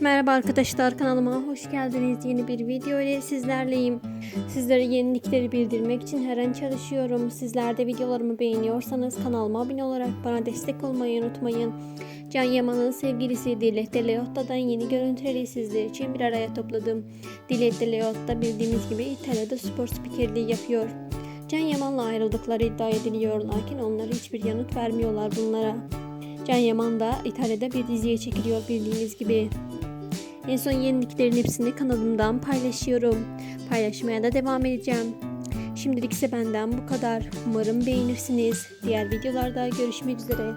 Merhaba arkadaşlar kanalıma hoş geldiniz. Yeni bir video ile sizlerleyim. Sizlere yenilikleri bildirmek için her an çalışıyorum. Sizler de videolarımı beğeniyorsanız kanalıma abone olarak bana destek olmayı unutmayın. Can Yaman'ın sevgilisi Dilek de Leotta'dan yeni görüntüleri sizler için bir araya topladım. Dilek de bildiğimiz gibi İtalya'da spor spikerliği yapıyor. Can Yaman'la ayrıldıkları iddia ediliyor lakin onlar hiçbir yanıt vermiyorlar bunlara. Can Yaman da İtalya'da bir diziye çekiliyor bildiğiniz gibi. En son yeniliklerin hepsini kanalımdan paylaşıyorum. Paylaşmaya da devam edeceğim. Şimdilik ise benden bu kadar. Umarım beğenirsiniz. Diğer videolarda görüşmek üzere.